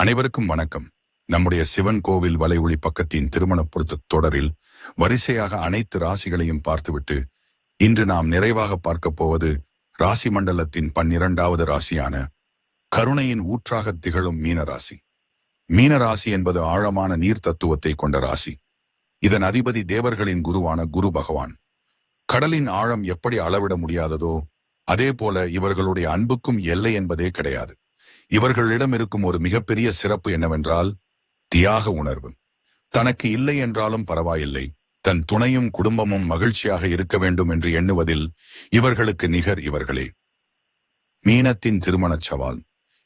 அனைவருக்கும் வணக்கம். நம்முடைய சிவன் கோவில் வலைஒளி பக்கத்தின் திருமண பொருத்த தொடரில் வரிசையாக அனைத்து ராசிகளையும் பார்த்துவிட்டு இன்று நாம் நிறைவாக பார்க்கப் போவது ராசி மண்டலத்தின் பன்னிரண்டாவது ராசியான கருணையின் ஊற்றாக திகழும் மீன ராசி மீன ராசி என்பது ஆழமான நீர் தத்துவத்தை கொண்ட ராசி. இதன் அதிபதி தேவர்களின் குருவான குரு பகவான். கடலின் ஆழம் எப்படி அளவிட முடியாததோ அதே போல இவர்களுடைய அன்புக்கும் எல்லை என்பதே கிடையாது. இவர்களிடம் இருக்கும் ஒரு மிகப்பெரிய சிறப்பு என்னவென்றால் தியாக உணர்வு. தனக்கு இல்லை என்றாலும் பரவாயில்லை. தன் துணையும் குடும்பமும் மகிழ்ச்சியாக இருக்க வேண்டும் என்று எண்ணுவதில் இவர்களுக்கு நிகர் இவர்களே. மீனத்தின் திருமணச் சவால்.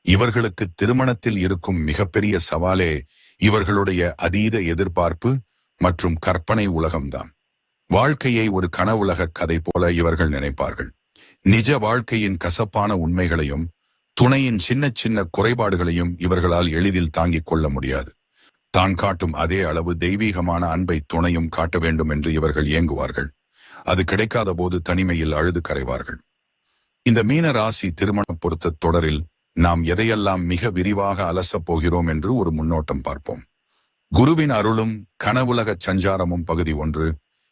இவர்களுக்கு திருமணத்தில் இருக்கும் மிகப்பெரிய சவாலே இவர்களுடைய அதீத எதிர்பார்ப்பு மற்றும் கற்பனை உலகம்தான். வாழ்க்கையை ஒரு கனவுலக கதை போல இவர்கள் நினைப்பார்கள். நிஜ வாழ்க்கையின் கசப்பான உண்மைகளையும் துணையின் சின்ன சின்ன குறைபாடுகளையும் இவர்களால் எளிதில் தாங்கிக் கொள்ள முடியாது. தான் காட்டும் அதே அளவு தெய்வீகமான அன்பை துணையும் காட்ட வேண்டும் என்று இவர்கள் ஏங்குவார்கள் அது கிடைக்காத போது தனிமையில் அழுது கரைவார்கள். இந்த மீன ராசி திருமண பொருத்த தொடரில் நாம் எதையெல்லாம் மிக விரிவாக அலசப் போகிறோம் என்று ஒரு முன்னோட்டம் பார்ப்போம். குருவின் அருளும் கனவுலக சஞ்சாரமும் பகுதி ஒன்று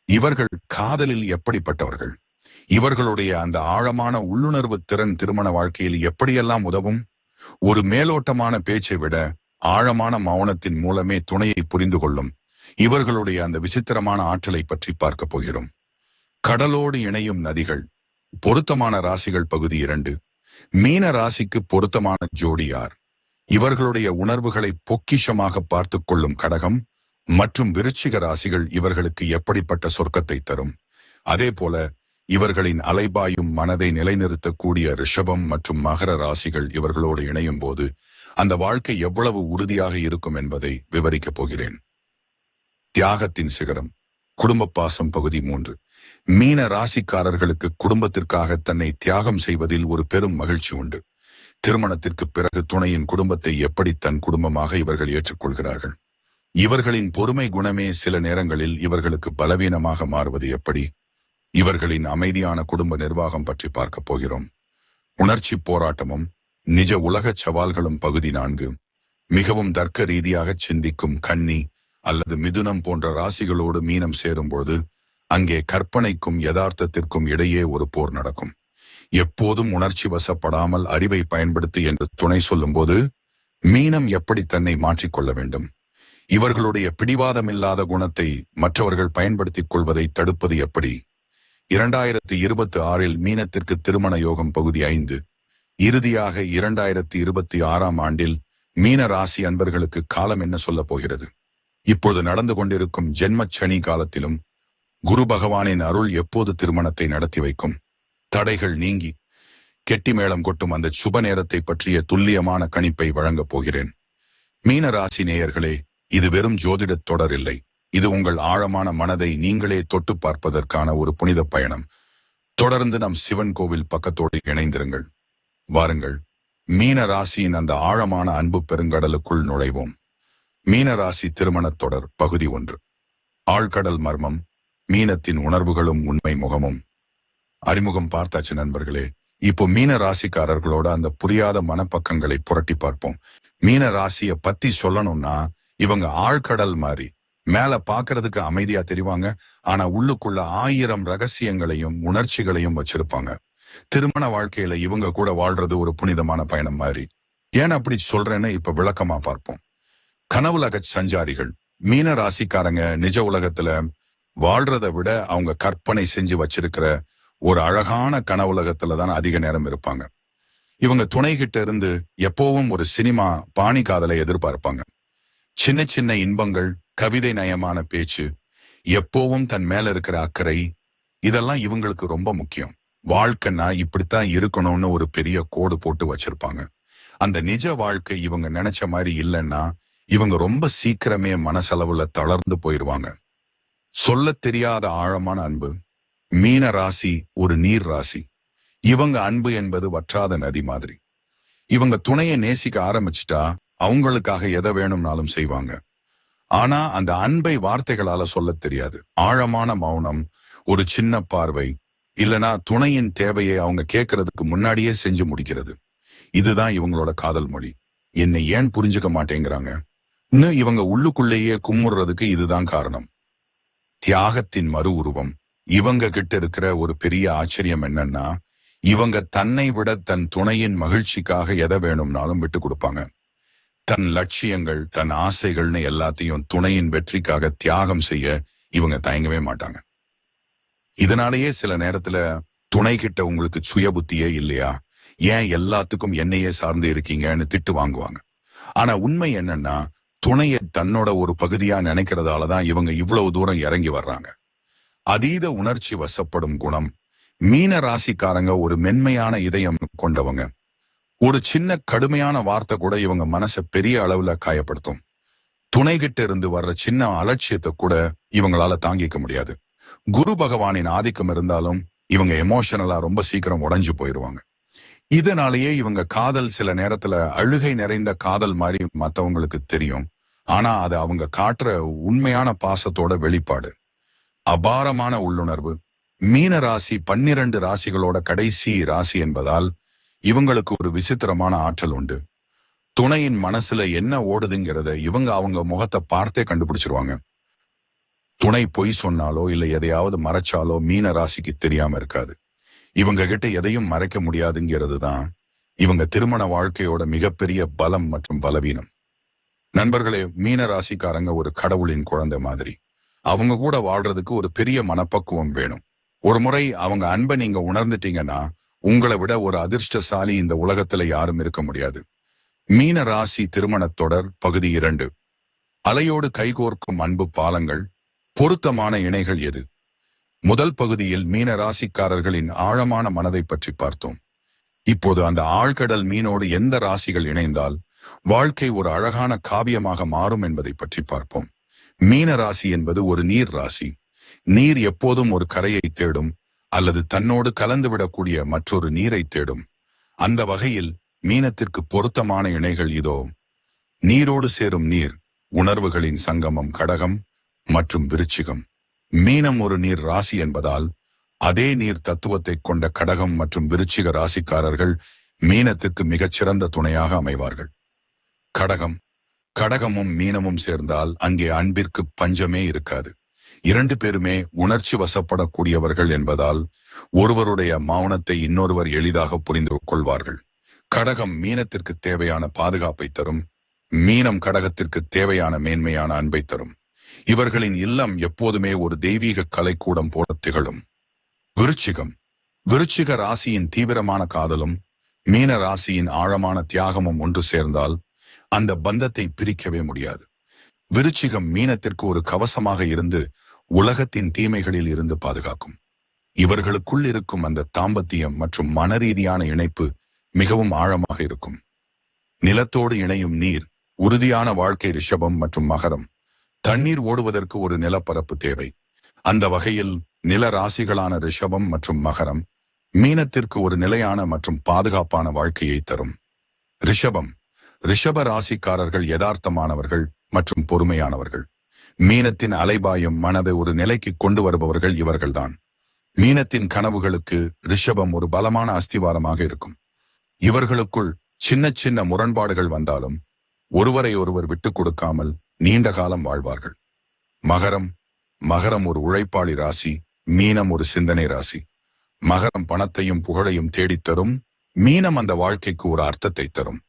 இவர்கள் காதலில் எப்படிப்பட்டவர்கள்? இவர்களுடைய அந்த ஆழமான உள்ளுணர்வு திறன் திருமண வாழ்க்கையில் எப்படியெல்லாம் உதவும்? ஒரு மேலோட்டமான பேச்சை விட ஆழமான மௌனத்தின் மூலமே துணையை புரிந்து கொள்ளும். இவர்களுடைய அந்த விசித்திரமான ஆற்றலை பற்றி பார்க்க போகிறோம். கடலோடு இணையும் நதிகள் பொருத்தமான ராசிகள் பகுதி இரண்டு. மீன ராசிக்கு பொருத்தமான ஜோடியார் இவர்களுடைய உணர்வுகளை பொக்கிஷமாக பார்த்து கொள்ளும் கடகம் மற்றும் விருச்சிக ராசிகள் இவர்களுக்கு எப்படிப்பட்ட சொர்க்கத்தை தரும்? அதே போல இவர்களின் அலைபாயும் மனதை நிலைநிறுத்தக்கூடிய ரிஷபம் மற்றும் மகர ராசிகள் இவர்களோடு இணையும் போது அந்த வாழ்க்கை எவ்வளவு உறுதியாக இருக்கும் என்பதை விவரிக்கப் போகிறேன். தியாகத்தின் சிகரம் குடும்ப பாசம் பகுதி மூன்று. மீன ராசிக்காரர்களுக்கு குடும்பத்திற்காக தன்னை தியாகம் செய்வதில் ஒரு பெரும் மகிழ்ச்சி உண்டு. திருமணத்திற்கு பிறகு துணையின் குடும்பத்தை எப்படி தன் குடும்பமாக இவர்கள் ஏற்றுக்கொள்கிறார்கள்? இவர்களின் பொறுமை குணமே சில நேரங்களில் இவர்களுக்கு பலவீனமாக மாறுவது எப்படி? இவர்களின் அமைதியான குடும்ப நிர்வாகம் பற்றி பார்க்கப் போகிறோம். உணர்ச்சி போராட்டமும் நிஜ உலக சவால்களும் பகுதி நான்கு. மிகவும் தர்க்க ரீதியாக சிந்திக்கும் கன்னி அல்லது மிதுனம் போன்ற ராசிகளோடு மீனம் சேரும்போது அங்கே கற்பனைக்கும் யதார்த்தத்திற்கும் இடையே ஒரு போர் நடக்கும். எப்போதும் உணர்ச்சி வசப்படாமல் அறிவை பயன்படுத்து என்று துணை சொல்லும்போது மீனம் எப்படி தன்னை மாற்றிக்கொள்ள வேண்டும்? இவர்களுடைய பிடிவாதமில்லாத குணத்தை மற்றவர்கள் பயன்படுத்திக் கொள்வதை தடுப்பது எப்படி? இரண்டாயிரத்தி இருபத்தி ஆறில் மீனத்திற்கு திருமண யோகம் பகுதி ஐந்து. இறுதியாக இரண்டாயிரத்தி இருபத்தி ஆறாம் ஆண்டில் மீன ராசி அன்பர்களுக்கு காலம் என்ன சொல்லப் போகிறது? இப்போது நடந்து கொண்டிருக்கும் ஜென்ம சனி காலத்திலும் குரு பகவானின் அருள் எப்போது திருமணத்தை நடத்தி வைக்கும்? தடைகள் நீங்கி கெட்டி மேளம் கொட்டும் அந்த சுப நேரத்தை பற்றிய துல்லியமான கணிப்பை வழங்கப் போகிறேன். மீன ராசி நேயர்களே இது வெறும் ஜோதிடத் தொடர் இல்லை. இது உங்கள் ஆழமான மனதை நீங்களே தொட்டு பார்ப்பதற்கான ஒரு புனித பயணம். தொடர்ந்து நம் சிவன் கோவில் பக்கத்தோடு இணைந்திருங்கள். வாருங்கள். மீன ராசியின் அந்த ஆழமான அன்பு பெருங்கடலுக்குள் நுழைவோம். மீன ராசி திருமணத் தொடர் பகுதி ஒன்று. ஆழ்கடல் மர்மம் மீனத்தின் உணர்வுகளும் உண்மை முகமும். அறிமுகம் பார்த்தாச்சு நண்பர்களே. இப்போ மீன ராசிக்காரர்களோட அந்த புரியாத மனப்பக்கங்களை புரட்டி பார்ப்போம். மீன ராசியை பத்தி சொல்லணும்னா இவங்க ஆழ்கடல் மாதிரி மேல பாக்குறதுக்கு அமைதியா தெரிவாங்க. ஆனா உள்ளுக்குள்ள ஆயிரம் ரகசியங்களையும் உணர்ச்சிகளையும் வச்சிருப்பாங்க. திருமண வாழ்க்கையில இவங்க கூட வாழ்றது ஒரு புனிதமான பயணம் மாதிரி. ஏன் அப்படி சொல்றேன்னு இப்ப விளக்கமா பார்ப்போம். கனவுலக சஞ்சாரிகள் மீன ராசிக்காரங்க நிஜ உலகத்துல வாழ்றதை விட அவங்க கற்பனை செஞ்சு வச்சிருக்கிற ஒரு அழகான கனவுலகத்துல தான் அதிக நேரம் இருப்பாங்க. இவங்க துணை கிட்ட இருந்து எப்பவும் ஒரு சினிமா பாணி காதலை எதிர்பார்ப்பாங்க. சின்ன சின்ன இன்பங்கள் கவிதை நயமான பேச்சு எப்போவும் தன் மேல இருக்கிற அக்கறை இதெல்லாம் இவங்களுக்கு ரொம்ப முக்கியம். வாழ்க்கைன்னா இப்படித்தான் இருக்கணும்னு ஒரு பெரிய கோடு போட்டு வச்சிருப்பாங்க. அந்த நிஜ வாழ்க்கை இவங்க நினைச்ச மாதிரி இல்லைன்னா இவங்க ரொம்ப சீக்கிரமே மனசளவுல தளர்ந்து போயிருவாங்க. சொல்ல தெரியாத ஆழமான அன்பு மீன ராசி ஒரு நீர் ராசி. இவங்க அன்பு என்பது வற்றாத நதி மாதிரி. இவங்க துணையை நேசிக்க ஆரம்பிச்சிட்டா அவங்களுக்காக எதை வேணும்னாலும் செய்வாங்க. ஆனா அந்த அன்பை வார்த்தைகளால சொல்ல தெரியாது. ஆழமான மௌனம் ஒரு சின்ன பார்வை இல்லனா துணையின் தேவையை அவங்க கேட்கறதுக்கு முன்னாடியே செஞ்சு முடிக்கிறது. இதுதான் இவங்களோட காதல் மொழி. என்னை ஏன் புரிஞ்சுக்க மாட்டேங்கிறாங்க? இன்னும் இவங்க உள்ளுக்குள்ளேயே கும்முறதுக்கு இதுதான் காரணம். தியாகத்தின் மறு உருவம். இவங்க கிட்ட இருக்கிற ஒரு பெரிய ஆச்சரியம் என்னன்னா இவங்க தன்னை விட தன் துணையின் மகிழ்ச்சிக்காக எதை வேணும்னாலும் விட்டு கொடுப்பாங்க. தன் லட்சியங்கள் தன் ஆசைகள்னு எல்லாத்தையும் துணையின் வெற்றிக்காக தியாகம் செய்ய இவங்க தயங்கவே மாட்டாங்க. இதனாலேயே சில நேரத்துல துணை கிட்ட உங்களுக்கு சுய புத்தியே இல்லையா? ஏன் எல்லாத்துக்கும் என்னையே சார்ந்து இருக்கீங்கன்னு திட்டு வாங்குவாங்க. ஆனா உண்மை என்னன்னா துணையை தன்னோட ஒரு பகுதியா நினைக்கிறதாலதான் இவங்க இவ்வளவு தூரம் இறங்கி வர்றாங்க. அதீத உணர்ச்சி வசப்படும் குணம் மீன ராசிக்காரங்க ஒரு மென்மையான இதயம் கொண்டவங்க. ஒரு சின்ன கடுமையான வார்த்தை கூட இவங்க மனசை பெரிய அளவுல காயப்படுத்தும். துணை கிட்ட இருந்து வர்ற சின்ன அலட்சியத்தை கூட இவங்களால தாங்கிக்க முடியாது. குரு பகவானின் ஆதிக்கம் இருந்தாலும் இவங்க எமோஷனலா ரொம்ப சீக்கிரம் உடஞ்சு போயிருவாங்க. இதனாலேயே இவங்க காதல் சில நேரத்துல அழுகை நிறைந்த காதல் மாதிரி மத்தவங்களுக்கு தெரியும். ஆனா அது அவங்க காட்டுற உண்மையான பாசத்தோட வெளிப்பாடு. அபாரமான உள்ளுணர்வு. மீன ராசி பன்னிரண்டு ராசிகளோட கடைசி ராசி என்பதால் இவங்களுக்கு ஒரு விசித்திரமான ஆற்றல் உண்டு. துணையின் மனசுல என்ன ஓடுதுங்கிறத இவங்க அவங்க முகத்தை பார்த்தே கண்டுபிடிச்சிருவாங்க. துணை பொய் சொன்னாலோ இல்லை எதையாவது மறைச்சாலோ மீன ராசிக்கு தெரியாம இருக்காது. இவங்க கிட்ட எதையும் மறைக்க முடியாதுங்கிறது தான் இவங்க திருமண வாழ்க்கையோட மிகப்பெரிய பலம் மற்றும் பலவீனம். நண்பர்களே மீன ராசிக்காரங்க ஒரு கடவுளின் குழந்தை மாதிரி. அவங்க கூட வாழ்றதுக்கு ஒரு பெரிய மனப்பக்குவம் வேணும். ஒரு முறை அவங்க அன்பை நீங்க உணர்ந்துட்டீங்கன்னா உங்களை விட ஒரு அதிர்ஷ்டசாலி இந்த உலகத்துல யாரும் இருக்க முடியாது. மீன ராசி திருமணத் தொடர் பகுதி இரண்டு. அலையோடு கைகோர்க்கும் அன்பு பாலங்கள் பொருத்தமான இணைகள் எது? முதல் பகுதியில் மீன ராசிக்காரர்களின் ஆழமான மனதை பற்றி பார்த்தோம். இப்போது அந்த ஆழ்கடல் மீனோடு எந்த ராசிகள் இணைந்தால் வாழ்க்கை ஒரு அழகான காவியமாக மாறும் என்பதை பற்றி பார்ப்போம். மீன ராசி என்பது ஒரு நீர் ராசி. நீர் எப்போதும் ஒரு கரையை தேடும் அல்லது தன்னோடு கலந்துவிடக்கூடிய மற்றொரு நீரை தேடும். அந்த வகையில் மீனத்திற்கு பொருத்தமான இணைகள் இதோ. நீரோடு சேரும் நீர் உணர்வுகளின் சங்கமம் கடகம் மற்றும் விருச்சிகம். மீனம் ஒரு நீர் ராசி என்பதால் அதே நீர் தத்துவத்தை கொண்ட கடகம் மற்றும் விருச்சிக ராசிக்காரர்கள் மீனத்திற்கு மிகச்சிறந்த துணையாக அமைவார்கள். கடகம். கடகமும் மீனமும் சேர்ந்தால் அங்கே அன்பிற்கு பஞ்சமே இருக்காது. இரண்டு பேருமே உணர்ச்சி வசப்படக்கூடியவர்கள் என்பதால் ஒருவருடைய மௌனத்தை இன்னொருவர் எளிதாக புரிந்து கொள்வார்கள். கடகம் மீனத்திற்கு தேவையான பாதுகாப்பை தரும் மீனம் கடகத்திற்கு தேவையான மேன்மையான அன்பை தரும். இவர்களின் இல்லம் எப்போதுமே ஒரு தெய்வீக கலைக்கூடம் போல திகழும். விருச்சிகம். விருச்சிக ராசியின் தீவிரமான காதலும் மீன ராசியின் ஆழமான தியாகமும் ஒன்று சேர்ந்தால் அந்த பந்தத்தை பிரிக்கவே முடியாது. விருச்சிகம் மீனத்திற்கு ஒரு கவசமாக இருந்து உலகத்தின் தீமைகளில் இருந்து பாதுகாக்கும். இவர்களுக்குள் இருக்கும் அந்த தாம்பத்தியம் மற்றும் மனரீதியான இணைப்பு மிகவும் ஆழமாக இருக்கும். நிலத்தோடு இணையும் நீர் உறுதியான வாழ்க்கை ரிஷபம் மற்றும் மகரம். தண்ணீர் ஓடுவதற்கு ஒரு நிலப்பரப்பு தேவை. அந்த வகையில் நில ராசிகளான ரிஷபம் மற்றும் மகரம் மீனத்திற்கு ஒரு நிலையான மற்றும் பாதுகாப்பான வாழ்க்கையை தரும். ரிஷபம் ரிஷப ராசிக்காரர்கள் யதார்த்தமானவர்கள் மற்றும் பொறுமையானவர்கள். மீனத்தின் அலைபாயும் மனதை ஒரு நிலைக்கு கொண்டு வருபவர்கள் இவர்கள்தான். மீனத்தின் கனவுகளுக்கு ரிஷபம் ஒரு பலமான அஸ்திவாரமாக இருக்கும். இவர்களுக்குள் சின்ன சின்ன முரண்பாடுகள் வந்தாலும் ஒருவரை ஒருவர் விட்டுக் கொடுக்காமல் நீண்ட காலம் வாழ்வார்கள். மகரம் மகரம் ஒரு உழைப்பாளி ராசி மீனம் ஒரு சிந்தனை ராசி. மகரம் பணத்தையும் புகழையும் தேடித் தரும் மீனம் அந்த வாழ்க்கைக்கு ஒரு அர்த்தத்தை தரும்.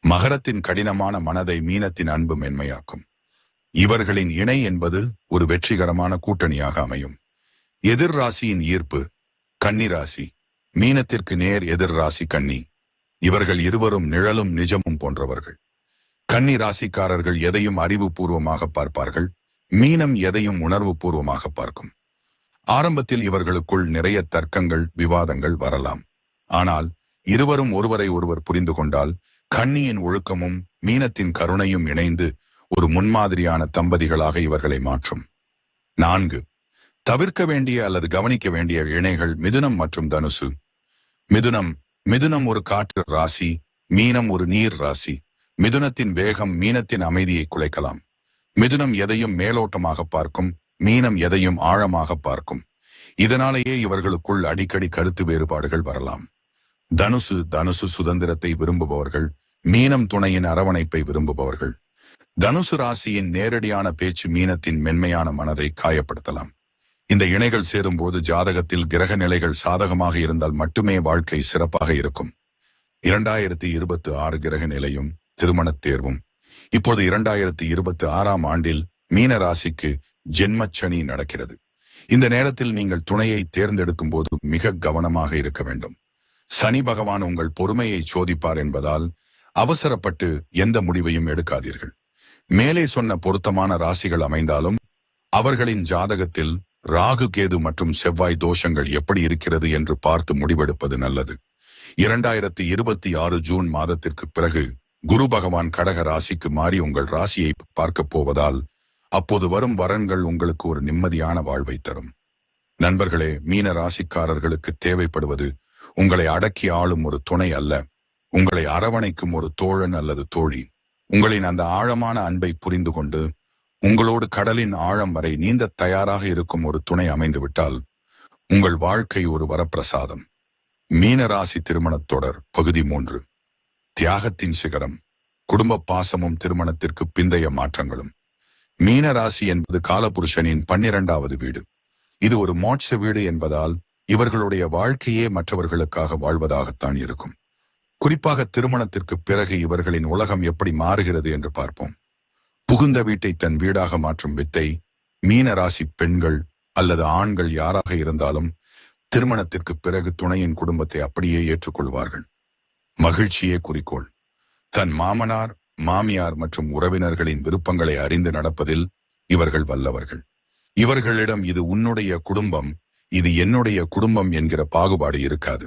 மகரத்தின் கடினமான மனதை மீனத்தின் அன்பு மென்மையாக்கும். இவர்களின் இணை என்பது ஒரு வெற்றிகரமான கூட்டணியாக அமையும். எதிர் ராசியின் ஈர்ப்பு கன்னி ராசி மீனத்திற்கு நேர் எதிர் ராசி கன்னி. இவர்கள் இருவரும் நிழலும் நிஜமும் போன்றவர்கள். கன்னி ராசிக்காரர்கள் எதையும் அறிவுபூர்வமாக பார்ப்பார்கள் மீனம் எதையும் உணர்வு பூர்வமாக பார்க்கும். ஆரம்பத்தில் இவர்களுக்குள் நிறைய தர்க்கங்கள் விவாதங்கள் வரலாம். ஆனால் இருவரும் ஒருவரை ஒருவர் புரிந்து கொண்டால் கன்னியின் ஒழுக்கமும் மீனத்தின் கருணையும் இணைந்து ஒரு முன்மாதிரியான தம்பதிகளாக இவர்களை மாற்றும். நான்கு தவிர்க்க வேண்டிய அல்லது கவனிக்க வேண்டிய இணைகள் மிதுனம் மற்றும் தனுசு. மிதுனம் மிதுனம் ஒரு காற்று ராசி மீனம் ஒரு நீர் ராசி. மிதுனத்தின் வேகம் மீனத்தின் அமைதியை குலைக்கலாம். மிதுனம் எதையும் மேலோட்டமாக பார்க்கும் மீனம் எதையும் ஆழமாக பார்க்கும். இதனாலேயே இவர்களுக்குள் அடிக்கடி கருத்து வேறுபாடுகள் வரலாம். தனுசு தனுசு சுதந்திரத்தை விரும்புபவர்கள் மீனம் துணையின் அரவணைப்பை விரும்புபவர்கள். தனுசு ராசியின் நேரடியான பேச்சு மீனத்தின் மென்மையான மனதை காயப்படுத்தலாம். இந்த இணைகள் சேரும்போது ஜாதகத்தில் கிரக நிலைகள் சாதகமாக இருந்தால் மட்டுமே வாழ்க்கை சிறப்பாக இருக்கும். இரண்டாயிரத்தி இருபத்தி ஆறு கிரக நிலையும் திருமணத் தேர்வும். இப்போது இரண்டாயிரத்தி இருபத்தி ஆறாம் ஆண்டில் மீன ராசிக்கு ஜென்மச்சனி நடக்கிறது. இந்த நேரத்தில் நீங்கள் துணையை தேர்ந்தெடுக்கும் போது மிக கவனமாக இருக்க வேண்டும். சனி பகவான் உங்கள் பொறுமையை சோதிப்பார் என்பதால் அவசரப்பட்டு எந்த முடிவையும் எடுக்காதீர்கள். மேலே சொன்ன பொருத்தமான ராசிகள் அமைந்தாலும் அவர்களின் ஜாதகத்தில் ராகு கேது மற்றும் செவ்வாய் தோஷங்கள் எப்படி இருக்கிறது என்று பார்த்து முடிவெடுப்பது நல்லது. இரண்டாயிரத்தி இருபத்தி ஆறு ஜூன் மாதத்திற்கு பிறகு குரு பகவான் கடக ராசிக்கு மாறி உங்கள் ராசியை பார்க்கப் போவதால் அப்போது வரும் வரன்கள் உங்களுக்கு ஒரு நிம்மதியான வாழ்வை தரும். நண்பர்களே மீன ராசிக்காரர்களுக்கு தேவைப்படுவது உங்களை அடக்கி ஆளும் ஒரு துணை அல்ல. உங்களை அரவணைக்கும் ஒரு தோழன் அல்லது தோழி. உங்களின் அந்த ஆழமான அன்பை புரிந்து கொண்டு உங்களோடு கடலின் ஆழம் வரை நீந்த தயாராக இருக்கும் ஒரு துணை அமைந்துவிட்டால் உங்கள் வாழ்க்கை ஒரு வரப்பிரசாதம். மீனராசி திருமணத் தொடர் பகுதி மூன்று. தியாகத்தின் சிகரம் குடும்ப பாசமும் திருமணத்திற்கு பிந்தைய மாற்றங்களும். மீனராசி என்பது காலபுருஷனின் பன்னிரண்டாவது வீடு. இது ஒரு மோட்ச வீடு என்பதால் இவர்களுடைய வாழ்க்கையே மற்றவர்களுக்காக வாழ்வதாகத்தான் இருக்கும். குறிப்பாக திருமணத்திற்கு பிறகு இவர்களின் உலகம் எப்படி மாறுகிறது என்று பார்ப்போம். புகுந்த வீட்டை தன் வீடாக மாற்றும் வித்தை மீன ராசி பெண்கள் அல்லது ஆண்கள் யாராக இருந்தாலும் திருமணத்திற்கு பிறகு துணையின் குடும்பத்தை அப்படியே ஏற்றுக்கொள்வார்கள். மகிழ்ச்சியே குறிக்கோள். தன் மாமனார் மாமியார் மற்றும் உறவினர்களின் விருப்பங்களை அறிந்து நடப்பதில் இவர்கள் வல்லவர்கள். இவர்களிடம் இது உன்னுடைய குடும்பம் இது என்னுடைய குடும்பம் என்கிற பாகுபாடு இருக்காது.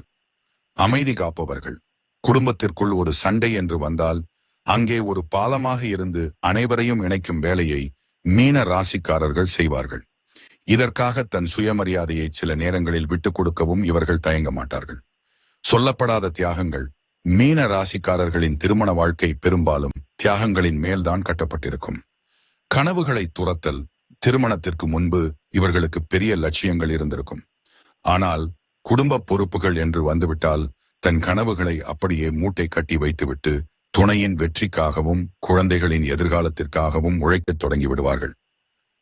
அமைதி காப்பவர்கள். குடும்பத்திற்குள் ஒரு சண்டை என்று வந்தால் அங்கே ஒரு பாலமாக இருந்து அனைவரையும் இணைக்கும் வேலையை மீன ராசிக்காரர்கள் செய்வார்கள். இதற்காக தன் சுயமரியாதையை சில நேரங்களில் விட்டுக் கொடுக்கவும் இவர்கள் தயங்க மாட்டார்கள். சொல்லப்படாத தியாகங்கள் மீன ராசிக்காரர்களின் திருமண வாழ்க்கை பெரும்பாலும் தியாகங்களின் மேல்தான் கட்டப்பட்டிருக்கும். கனவுகளை துரத்தல் திருமணத்திற்கு முன்பு இவர்களுக்கு பெரிய லட்சியங்கள் இருந்திருக்கும். ஆனால் குடும்ப பொறுப்புகள் என்று வந்துவிட்டால் தன் கனவுகளை அப்படியே மூட்டை கட்டி வைத்துவிட்டு துணையின் வெற்றிக்காகவும் குழந்தைகளின் எதிர்காலத்திற்காகவும் உழைக்கத் தொடங்கி விடுவார்கள்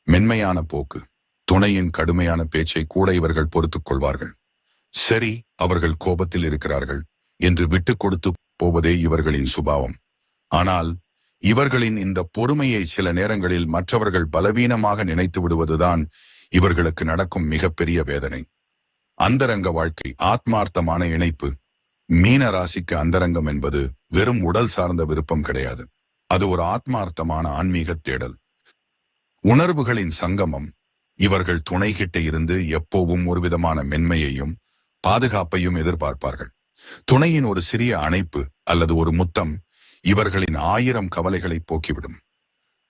மென்மையான போக்கு. துணையின் கடுமையான பேச்சை கூட இவர்கள் பொறுத்துக் கொள்வார்கள். சரி அவர்கள் கோபத்தில் இருக்கிறார்கள் என்று விட்டுக் கொடுத்து போவதே இவர்களின் சுபாவம். ஆனால் இவர்களின் இந்த பொறுமையை சில நேரங்களில் மற்றவர்கள் பலவீனமாக நினைத்து விடுவதுதான் இவர்களுக்கு நடக்கும் மிகப்பெரிய வேதனை. அந்தரங்க வாழ்க்கை ஆத்மார்த்தமான இணைப்பு மீன ராசிக்கு அந்தரங்கம் என்பது வெறும் உடல் சார்ந்த விருப்பம் கிடையாது. அது ஒரு ஆத்மார்த்தமான ஆன்மீக தேடல். உணர்வுகளின் சங்கமம் இவர்கள் துணைகிட்ட இருந்து எப்போவும் ஒரு விதமான மென்மையையும் பாதுகாப்பையும் எதிர்பார்ப்பார்கள். துணையின் ஒரு சிறிய அணைப்பு அல்லது ஒரு முத்தம் இவர்களின் ஆயிரம் கவலைகளை போக்கிவிடும்.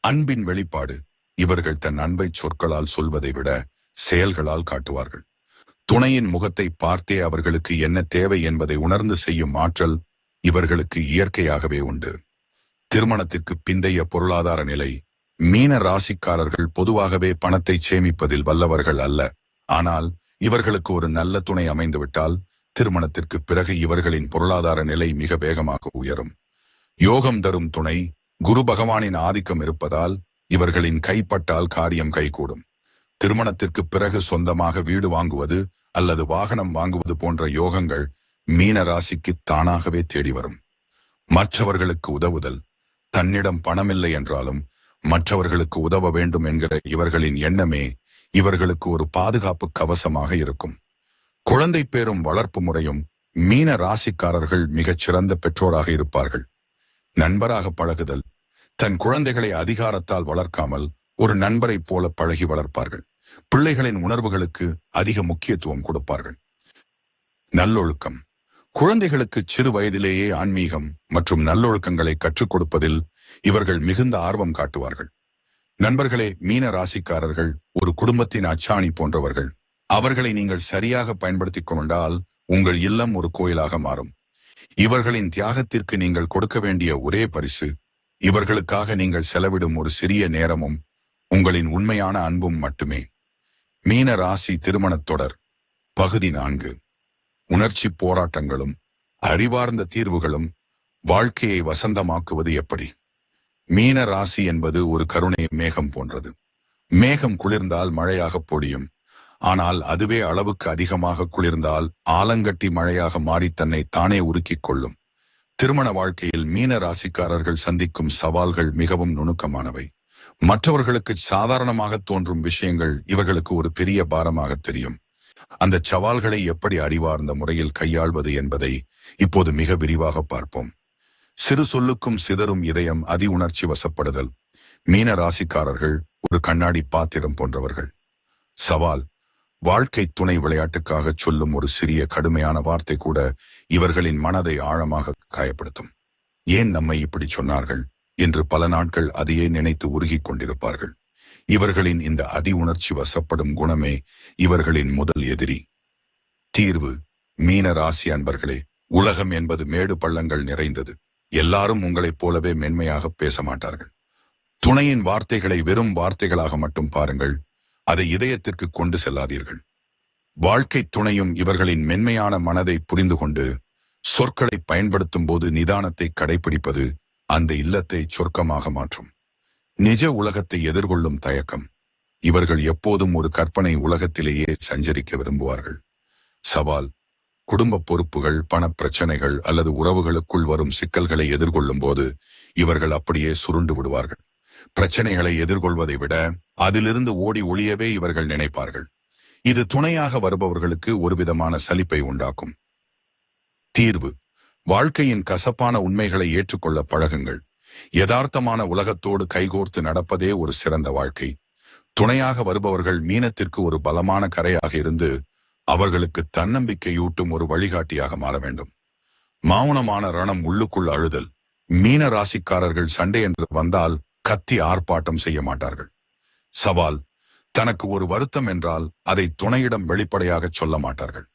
அன்பின் வெளிப்பாடு இவர்கள் தன் அன்பை சொற்களால் சொல்வதை விட செயல்களால் காட்டுவார்கள். துணையின் முகத்தை பார்த்தே அவர்களுக்கு என்ன தேவை என்பதை உணர்ந்து செய்யும் ஆற்றல் இவர்களுக்கு இயற்கையாகவே உண்டு. திருமணத்திற்கு பிந்தைய பொருளாதார நிலை மீன ராசிக்காரர்கள் பொதுவாகவே பணத்தை சேமிப்பதில் வல்லவர்கள் அல்ல. ஆனால் இவர்களுக்கு ஒரு நல்ல துணை அமைந்துவிட்டால் திருமணத்திற்கு பிறகு இவர்களின் பொருளாதார நிலை மிக வேகமாக உயரும். யோகம் தரும் துணை குரு பகவானின் ஆதிக்கம் இருப்பதால் இவர்களின் கைப்பட்டால் காரியம் கைகூடும். திருமணத்திற்கு பிறகு சொந்தமாக வீடு வாங்குவது அல்லது வாகனம் வாங்குவது போன்ற யோகங்கள் மீன ராசிக்கு தானாகவே தேடி வரும். மற்றவர்களுக்கு உதவுதல். தன்னிடம் பணமில்லை என்றாலும் மற்றவர்களுக்கு உதவ வேண்டும் என்கிற இவர்களின் எண்ணமே இவர்களுக்கு ஒரு பாதுகாப்பு கவசமாக இருக்கும். குழந்தை பேரும் வளர்ப்பு முறையும் மீன ராசிக்காரர்கள் மிகச் சிறந்த பெற்றோராக இருப்பார்கள். நண்பராக பழகுதல். தன் குழந்தைகளை அதிகாரத்தால் வளர்க்காமல் ஒரு நண்பரைப் போல பழகி வளர்ப்பார்கள். பிள்ளைகளின் உணர்வுகளுக்கு அதிக முக்கியத்துவம் கொடுப்பார்கள். நல்லொழுக்கம். குழந்தைகளுக்கு சிறு வயதிலேயே ஆன்மீகம் மற்றும் நல்லொழுக்கங்களை கற்றுக் கொடுப்பதில் இவர்கள் மிகுந்த ஆர்வம் காட்டுவார்கள். நண்பர்களே மீன ராசிக்காரர்கள் ஒரு குடும்பத்தின் அச்சாணி போன்றவர்கள் அவர்களை நீங்கள் சரியாக பயன்படுத்திக் கொண்டால் உங்கள் இல்லம் ஒரு கோயிலாக மாறும். இவர்களின் தியாகத்திற்கு நீங்கள் கொடுக்க வேண்டிய ஒரே பரிசு இவர்களுக்காக நீங்கள் செலவிடும் ஒரு சிறிய நேரமும் உங்களின் உண்மையான அன்பும் மட்டுமே. மீன ராசி திருமணத் தொடர் பகுதி நான்கு. உணர்ச்சி போராட்டங்களும் அறிவார்ந்த தீர்வுகளும் வாழ்க்கையை வசந்தமாக்குவது எப்படி? மீன ராசி என்பது ஒரு கருணை மேகம் போன்றது. மேகம் குளிர்ந்தால் மழையாக பொழியும். ஆனால் அதுவே அளவுக்கு அதிகமாக குளிர்ந்தால் ஆலங்கட்டி மழையாக மாறி தன்னை தானே உருக்கிக் கொள்ளும். திருமண வாழ்க்கையில் மீன ராசிக்காரர்கள் சந்திக்கும் சவால்கள் மிகவும் நுணுக்கமானவை. மற்றவர்களுக்கு சாதாரணமாக தோன்றும் விஷயங்கள் இவர்களுக்கு ஒரு பெரிய பாரமாக தெரியும். அந்த சவால்களை எப்படி அறிவார்ந்த முறையில் கையாள்வது என்பதை இப்போது மிக விரிவாக பார்ப்போம். சிறு சொல்லுக்கும் சிதறும் இதயம் அதி உணர்ச்சி வசப்படுதல். மீன ராசிக்காரர்கள் ஒரு கண்ணாடி பாத்திரம் போன்றவர்கள். சவால் வாழ்க்கை துணை விளையாட்டுக்காக சொல்லும் ஒரு சிறிய கடுமையான வார்த்தை கூட இவர்களின் மனதை ஆழமாக காயப்படுத்தும். ஏன் நம்மை இப்படி சொன்னார்கள்? என்று பல நாட்கள் அதையே நினைத்து உருகிக் கொண்டிருப்பார்கள். இவர்களின் இந்த அதி உணர்ச்சி வசப்படும் குணமே இவர்களின் முதல் எதிரி. தீர்வு. மீன ராசி அன்பர்களே உலகம் என்பது மேடு பள்ளங்கள் நிறைந்தது. எல்லாரும் உங்களைப் போலவே மென்மையாக பேச மாட்டார்கள் துணையின் வார்த்தைகளை வெறும் வார்த்தைகளாக மட்டும் பாருங்கள். அதை இதயத்திற்கு கொண்டு செல்லாதீர்கள். வாழ்க்கை துணையும் இவர்களின் மென்மையான மனதை புரிந்து கொண்டு சொற்களை பயன்படுத்தும் போது நிதானத்தை கடைபிடிப்பது அந்த இல்லத்தை சொர்க்கமாக மாற்றும். நிஜ உலகத்தை எதிர்கொள்ளும் தயக்கம். இவர்கள் எப்போதும் ஒரு கற்பனை உலகத்திலேயே சஞ்சரிக்க விரும்புவார்கள். சவால் குடும்ப பொறுப்புகள் பண பிரச்சனைகள் அல்லது உறவுகளுக்குள் வரும் சிக்கல்களை எதிர்கொள்ளும் போது இவர்கள் அப்படியே சுருண்டு விடுவார்கள். பிரச்சனைகளை எதிர்கொள்வதை விட அதிலிருந்து ஓடி ஒளியவே இவர்கள் நினைப்பார்கள். இது துணையாக வருபவர்களுக்கு ஒரு விதமான சலிப்பை உண்டாக்கும். தீர்வு வாழ்க்கையின் கசப்பான உண்மைகளை ஏற்றுக்கொள்ள பழகுங்கள். யதார்த்தமான உலகத்தோடு கைகோர்த்து நடப்பதே ஒரு சிறந்த வாழ்க்கை. துணையாக வருபவர்கள் மீனத்திற்கு ஒரு பலமான கரையாக இருந்து அவர்களுக்கு தன்னம்பிக்கையூட்டும் ஒரு வழிகாட்டியாக மாற வேண்டும். மௌனமான ரணம் உள்ளுக்குள் அழுதல். மீன ராசிக்காரர்கள் சண்டை என்று வந்தால் கத்தி ஆர்ப்பாட்டம் செய்ய மாட்டார்கள். சவால் தனக்கு ஒரு வருத்தம் என்றால் அதை துணையிடம் வெளிப்படையாக சொல்ல மாட்டார்கள்.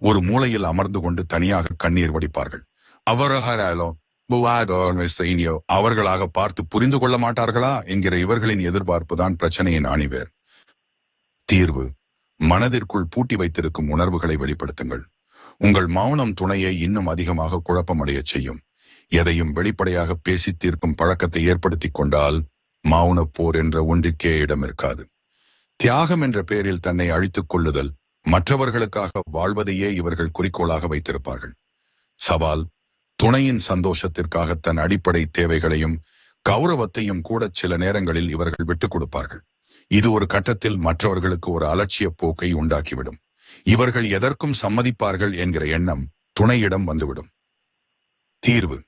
ஒரு மூலையில் அமர்ந்து கொண்டு தனியாக கண்ணீர் வடிப்பார்கள். அவரோ அவர்களாக பார்த்து புரிந்து கொள்ள மாட்டார்களா என்கிற இவர்களின் எதிர்பார்ப்பு தான் பிரச்சனையின் அணிவேர் தீர்வு மனதிற்குள் பூட்டி வைத்திருக்கும் உணர்வுகளை வெளிப்படுத்துங்கள். உங்கள் மௌனம் துணையை இன்னும் அதிகமாக குழப்பமடைய செய்யும். எதையும் வெளிப்படையாக பேசி தீர்க்கும் பழக்கத்தை ஏற்படுத்தி கொண்டால் மௌன போர் என்ற ஒன்றிற்கே இடம் இருக்காது. தியாகம் என்ற பெயரில் தன்னை அழித்துக் கொள்ளுதல் மற்றவர்களுக்காக வாழ்வதையே இவர்கள் குறிக்கோளாக வைத்திருப்பார்கள். சவால் துணையின் சந்தோஷத்திற்காக தன் அடிப்படை தேவைகளையும் கௌரவத்தையும் கூட சில நேரங்களில் இவர்கள் விட்டுக் கொடுப்பார்கள். இது ஒரு கட்டத்தில் மற்றவர்களுக்கு ஒரு அலட்சிய போக்கை உண்டாக்கிவிடும். இவர்கள் எதற்கும் சம்மதிப்பார்கள் என்கிற எண்ணம் துணையிடம் வந்துவிடும். தீர்வு.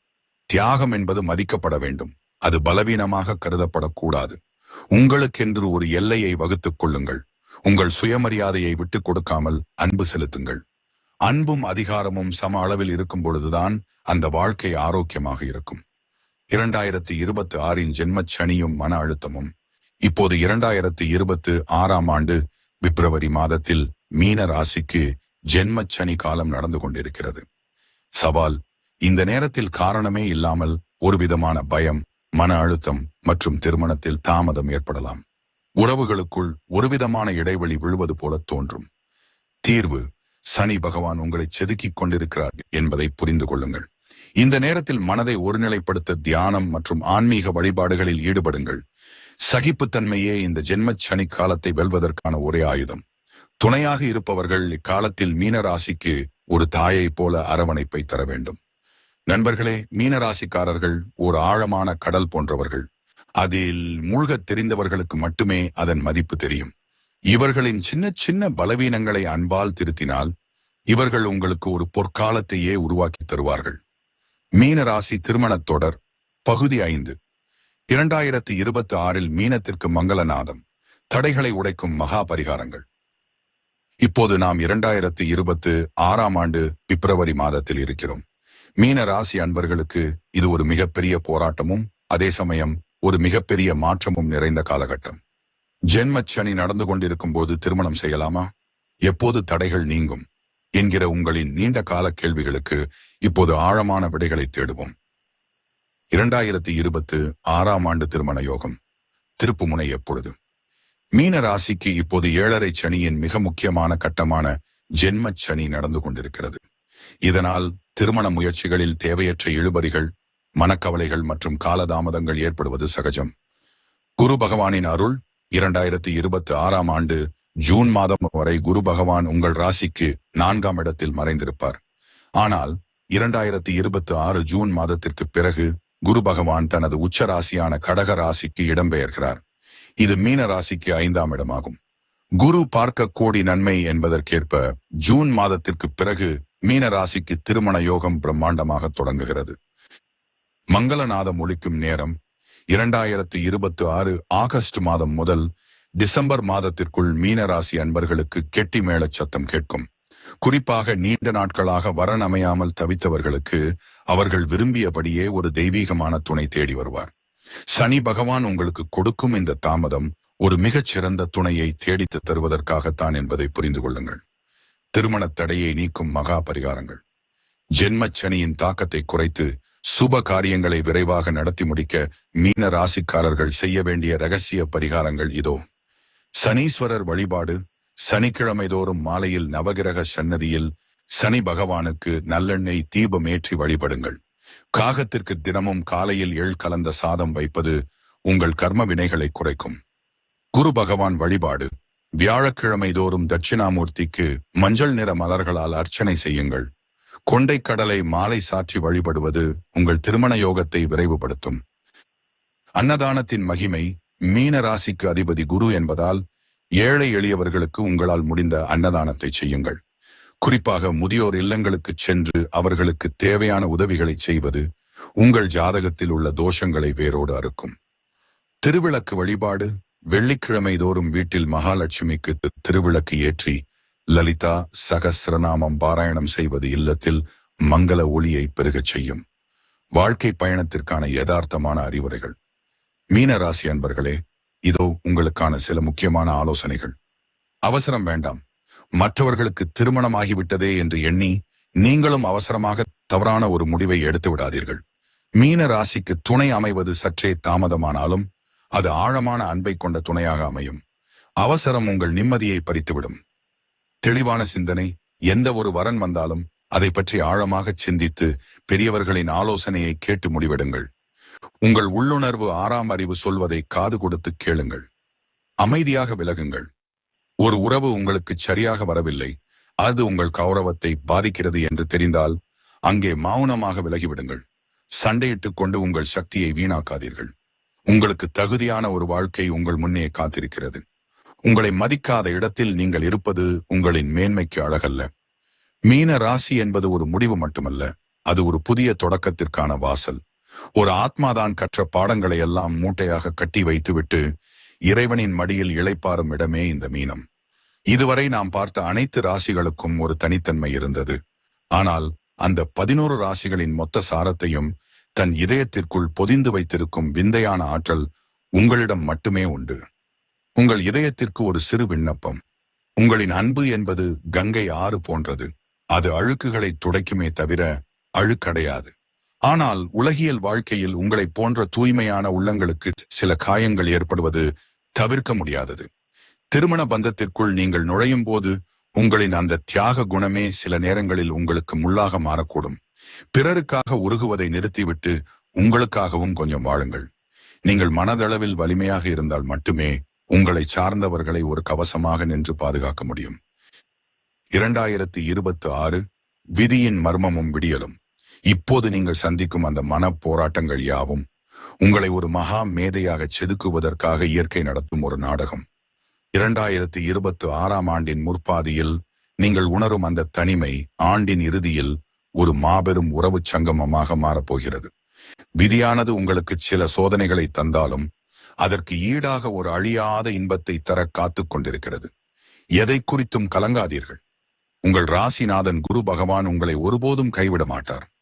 தியாகம் என்பது மதிக்கப்பட வேண்டும். அது பலவீனமாக கருதப்படக்கூடாது உங்களுக்கென்று ஒரு எல்லையை வகுத்துக் கொள்ளுங்கள். உங்கள் சுயமரியாதையை விட்டுக் கொடுக்காமல் அன்பு செலுத்துங்கள். அன்பும் அதிகாரமும் சம அளவில் இருக்கும் பொழுதுதான் அந்த வாழ்க்கை ஆரோக்கியமாக இருக்கும். இரண்டாயிரத்தி இருபத்தி ஆறின் ஜென்மச் சனியும் மன அழுத்தமும். இப்போது இரண்டாயிரத்தி இருபத்து ஆறாம் ஆண்டு பிப்ரவரி மாதத்தில் மீன ராசிக்கு ஜென்மச் சனி காலம் நடந்து கொண்டிருக்கிறது. சவால் இந்த நேரத்தில் காரணமே இல்லாமல் ஒரு விதமான பயம் மன அழுத்தம் மற்றும் திருமணத்தில் தாமதம் ஏற்படலாம். உறவுகளுக்குள் ஒருவிதமான இடைவெளி விழுவது போல தோன்றும். தீர்வு சனி பகவான் உங்களை செதுக்கிக் கொண்டிருக்கிறார் என்பதை புரிந்து கொள்ளுங்கள். இந்த நேரத்தில் மனதை ஒருநிலைப்படுத்த தியானம் மற்றும் ஆன்மீக வழிபாடுகளில் ஈடுபடுங்கள். சகிப்புத்தன்மையே இந்த ஜென்ம சனி காலத்தை வெல்வதற்கான ஒரே ஆயுதம். துணையாக இருப்பவர்கள் இக்காலத்தில் மீனராசிக்கு ஒரு தாயை போல அரவணைப்பை தர வேண்டும். நண்பர்களே மீனராசிக்காரர்கள் ஒரு ஆழமான கடல் போன்றவர்கள். அதில் மூழ்கத் தெரிந்தவர்களுக்கு மட்டுமே அதன் மதிப்பு தெரியும். இவர்களின் சின்ன சின்ன பலவீனங்களை அன்பால் திருத்தினால் இவர்கள் உங்களுக்கு ஒரு பொற்காலத்தையே உருவாக்கி தருவார்கள். மீனராசி திருமணத் தொடர் பகுதி ஐந்து. இரண்டாயிரத்தி இருபத்தி ஆறில் மீனத்திற்கு மங்களநாதம் தடைகளை உடைக்கும் மகா பரிகாரங்கள். இப்போது நாம் இரண்டாயிரத்தி இருபத்து ஆறாம் ஆண்டு பிப்ரவரி மாதத்தில் இருக்கிறோம். மீன ராசி அன்பர்களுக்கு இது ஒரு மிகப்பெரிய போராட்டமும் அதே சமயம் ஒரு மிகப்பெரிய மாற்றமும் நிறைந்த காலகட்டம். ஜென்மச்சனி நடந்து கொண்டிருக்கும் போது திருமணம் செய்யலாமா? எப்போது தடைகள் நீங்கும்? என்கிற உங்களின் நீண்ட கால கேள்விகளுக்கு இப்போது ஆழமான விடைகளை தேடுவோம். இரண்டாயிரத்தி இருபத்து ஆறாம் ஆண்டு திருமண யோகம். திருப்புமுனை எப்பொழுது? மீன ராசிக்கு இப்போது ஏழரை சனியின் மிக முக்கியமான கட்டமான ஜென்மச் சனி நடந்து கொண்டிருக்கிறது. இதனால் திருமண முயற்சிகளில் தேவையற்ற இழுபறிகள் மனக்கவலைகள் மற்றும் காலதாமதங்கள் ஏற்படுவது சகஜம். குரு பகவானின் அருள் இரண்டாயிரத்தி இருபத்தி ஆறாம் ஆண்டு ஜூன் மாதம் வரை குரு பகவான் உங்கள் ராசிக்கு நான்காம் இடத்தில் மறைந்திருப்பார். ஆனால் இரண்டாயிரத்தி இருபத்தி ஆறு ஜூன் மாதத்திற்கு பிறகு குரு பகவான் தனது உச்ச ராசியான கடக ராசிக்கு இடம்பெயர்கிறார். இது மீன ராசிக்கு ஐந்தாம் இடமாகும். குரு பார்க்க கோடி நன்மை என்பதற்கேற்ப ஜூன் மாதத்திற்கு பிறகு மீன ராசிக்கு திருமண யோகம் பிரம்மாண்டமாக தொடங்குகிறது. மங்களநாதம் ஒழிக்கும் நேரம் இரண்டாயிரத்து இருபத்தி ஆறு ஆகஸ்ட் மாதம் முதல் டிசம்பர் மாதத்திற்குள் மீனராசி அன்பர்களுக்கு கெட்டி மேளச் சத்தம் கேட்கும். குறிப்பாக நீண்ட நாட்களாக வரன் அமையாமல் தவித்தவர்களுக்கு அவர்கள் விரும்பியபடியே ஒரு தெய்வீகமான துணை தேடி வருவார். சனி பகவான் உங்களுக்கு கொடுக்கும் இந்த தாமதம் ஒரு மிகச்சிறந்த துணையை தேடித்து தருவதற்காகத்தான் என்பதை புரிந்து கொள்ளுங்கள். திருமணத் தடையை நீக்கும் மகா பரிகாரங்கள். ஜென்மச்சனியின் தாக்கத்தை குறைத்து சுப காரியங்களை விரைவாக நடத்தி முடிக்க மீன ராசிக்காரர்கள் செய்ய வேண்டிய ரகசிய பரிகாரங்கள் இதோ. சனீஸ்வரர் வழிபாடு சனிக்கிழமை தோறும் மாலையில் நவகிரக சன்னதியில் சனி பகவானுக்கு நல்லெண்ணெய் தீபம் ஏற்றி வழிபடுங்கள். காகத்திற்கு தினமும் காலையில் எள் கலந்த சாதம் வைப்பது உங்கள் கர்ம வினைகளை குறைக்கும். குரு பகவான் வழிபாடு வியாழக்கிழமை தோறும் தட்சிணாமூர்த்திக்கு மஞ்சள் நிற மலர்களால் அர்ச்சனை செய்யுங்கள். கொண்டை கடலை மாலை சாற்றி வழிபடுவது உங்கள் திருமண யோகத்தை விரைவுபடுத்தும். அன்னதானத்தின் மகிமை மீன ராசிக்கு அதிபதி குரு என்பதால் ஏழை எளியவர்களுக்கு உங்களால் முடிந்த அன்னதானத்தை செய்யுங்கள். குறிப்பாக முதியோர் இல்லங்களுக்கு சென்று அவர்களுக்கு தேவையான உதவிகளை செய்வது உங்கள் ஜாதகத்தில் உள்ள தோஷங்களை வேரோடு அறுக்கும். திருவிளக்கு வழிபாடு வெள்ளிக்கிழமை தோறும் வீட்டில் மகாலட்சுமிக்கு திருவிளக்கு ஏற்றி லலிதா சகசிரநாமம் பாராயணம் செய்வது இல்லத்தில் மங்கள ஒளியை பெருகச் செய்யும். வாழ்க்கை பயணத்திற்கான யதார்த்தமான அறிவுரைகள். மீன ராசி அன்பர்களே இதோ உங்களுக்கான சில முக்கியமான ஆலோசனைகள். அவசரம் வேண்டாம். மற்றவர்களுக்கு திருமணமாகிவிட்டதே என்று எண்ணி நீங்களும் அவசரமாக தவறான ஒரு முடிவை எடுத்து விடாதீர்கள். மீன ராசிக்கு துணை அமைவது சற்றே தாமதமானாலும் அது ஆழமான அன்பை கொண்ட துணையாக அமையும். அவசரம் உங்கள் நிம்மதியை பறித்துவிடும். தெளிவான சிந்தனை. எந்த ஒரு வரன் வந்தாலும் அதை பற்றி ஆழமாக சிந்தித்து பெரியவர்களின் ஆலோசனையை கேட்டு முடிவெடுங்கள். உங்கள் உள்ளுணர்வு ஆறாம் அறிவு சொல்வதை காது கொடுத்து கேளுங்கள். அமைதியாக விலகுங்கள். ஒரு உறவு உங்களுக்கு சரியாக வரவில்லை. அது உங்கள் கௌரவத்தை பாதிக்கிறது என்று தெரிந்தால் அங்கே மௌனமாக விலகிவிடுங்கள். சண்டையிட்டுக் கொண்டு உங்கள் சக்தியை வீணாக்காதீர்கள். உங்களுக்கு தகுதியான ஒரு வாழ்க்கை உங்கள் முன்னே காத்திருக்கிறது. உங்களை மதிக்காத இடத்தில் நீங்கள் இருப்பது உங்களின் மேன்மைக்கு அழகல்ல. மீன ராசி என்பது ஒரு முடிவு மட்டுமல்ல அது ஒரு புதிய தொடக்கத்திற்கான வாசல். ஒரு ஆத்மாதான் கற்ற பாடங்களை எல்லாம் மூட்டையாக கட்டி வைத்துவிட்டு இறைவனின் மடியில் இளைப்பாறும் இடமே இந்த மீனம். இதுவரை நாம் பார்த்த அனைத்து ராசிகளுக்கும் ஒரு தனித்தன்மை இருந்தது. ஆனால் அந்த பதினோரு ராசிகளின் மொத்த சாரத்தையும் தன் இதயத்திற்குள் பொதிந்து வைத்திருக்கும் விந்தையான ஆற்றல் உங்களிடம் மட்டுமே உண்டு. உங்கள் இதயத்திற்கு ஒரு சிறு விண்ணப்பம். உங்களின் அன்பு என்பது கங்கை ஆறு போன்றது. அது அழுக்குகளை துடைக்குமே தவிர அழுக்கடையாது. ஆனால் உலகியல் வாழ்க்கையில் உங்களைப் போன்ற தூய்மையான உள்ளங்களுக்கு சில காயங்கள் ஏற்படுவது தவிர்க்க முடியாதது. திருமண பந்தத்திற்குள் நீங்கள் நுழையும் போது உங்களின் அந்த தியாக குணமே சில நேரங்களில் உங்களுக்கு முள்ளாக மாறக்கூடும். பிறருக்காக உருகுவதை நிறுத்திவிட்டு உங்களுக்காகவும் கொஞ்சம் வாழுங்கள். நீங்கள் மனதளவில் வலிமையாக இருந்தால் மட்டுமே உங்களை சார்ந்தவர்களை ஒரு கவசமாக நின்று பாதுகாக்க முடியும். இரண்டாயிரத்தி இருபத்தி ஆறு விதியின் மர்மமும் விடியலும். இப்போது நீங்கள் சந்திக்கும் அந்த மன போராட்டங்கள் யாவும். உங்களை ஒரு மகா மேதையாக செதுக்குவதற்காக இயற்கை நடத்தும் ஒரு நாடகம். இரண்டாயிரத்தி இருபத்தி ஆறாம் ஆண்டின் முற்பாதியில் நீங்கள் உணரும் அந்த தனிமை ஆண்டின் இறுதியில் ஒரு மாபெரும் உறவு சங்கமமாக மாறப்போகிறது. விதியானது உங்களுக்கு சில சோதனைகளை தந்தாலும் அதற்கு ஈடாக ஒரு அழியாத இன்பத்தை தர காத்துக் கொண்டிருக்கிறது. எதை குறித்தும் கலங்காதீர்கள். உங்கள் ராசிநாதன் குரு பகவான் உங்களை ஒருபோதும் கைவிட மாட்டார்.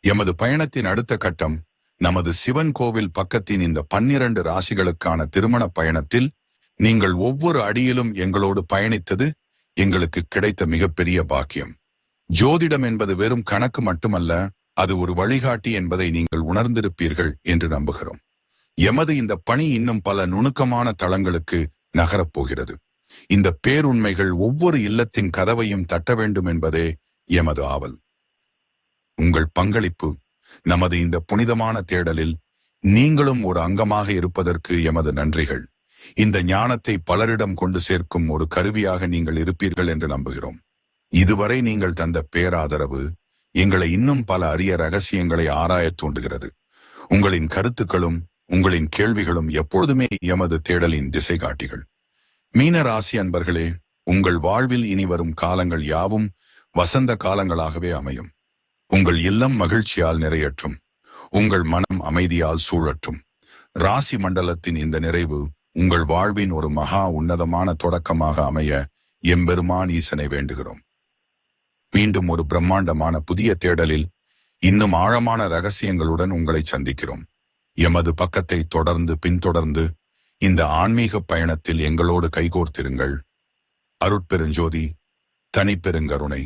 எமது பயணத்தின் அடுத்த கட்டம் நமது சிவன் கோவில் பக்கத்தின் இந்த பன்னிரண்டு ராசிகளுக்கான திருமண பயணத்தில் நீங்கள் ஒவ்வொரு அடியிலும் எங்களோடு பயணித்தது எங்களுக்கு கிடைத்த மிகப்பெரிய பாக்கியம். ஜோதிடம் என்பது வெறும் கணக்கு மட்டுமல்ல அது ஒரு வழிகாட்டி என்பதை நீங்கள் உணர்ந்திருப்பீர்கள் என்று நம்புகிறோம். எமது இந்த பணி இன்னும் பல நுணுக்கமான தளங்களுக்கு நகரப் போகிறது இந்த பேருண்மைகள் ஒவ்வொரு இல்லத்தின் கதவையும் தட்ட வேண்டும் என்பதே எமது ஆவல். உங்கள் பங்களிப்பு நமது இந்த புனிதமான தேடலில் நீங்களும் ஒரு அங்கமாக இருப்பதற்கு எமது நன்றிகள். இந்த ஞானத்தை பலரிடம் கொண்டு சேர்க்கும் ஒரு கருவியாக நீங்கள் இருப்பீர்கள் என்று நம்புகிறோம். இதுவரை நீங்கள் தந்த பேராதரவு எங்களை இன்னும் பல அரிய ரகசியங்களை ஆராயத் தூண்டுகிறது. உங்களின் கருத்துக்களும் உங்களின் கேள்விகளும் எப்பொழுதுமே எமது தேடலின் திசை காட்டிகள் மீன ராசி அன்பர்களே உங்கள் வாழ்வில் இனி வரும் காலங்கள் யாவும் வசந்த காலங்களாகவே அமையும். உங்கள் இல்லம் மகிழ்ச்சியால் நிறையற்றும் உங்கள் மனம் அமைதியால் சூழற்றும். ராசி மண்டலத்தின் இந்த நிறைவு உங்கள் வாழ்வின் ஒரு மகா உன்னதமான தொடக்கமாக அமைய எம்பெருமான் ஈசனை வேண்டுகிறோம். மீண்டும் ஒரு பிரம்மாண்டமான புதிய தேடலில் இன்னும் ஆழமான ரகசியங்களுடன் உங்களை சந்திக்கிறோம். எமது பக்கத்தை தொடர்ந்து பின்தொடர்ந்து இந்த ஆன்மீக பயணத்தில் எங்களோடு கைகோர்த்திருங்கள். அருட்பெருஞ்சோதி தனிப்பெருங்கருணை.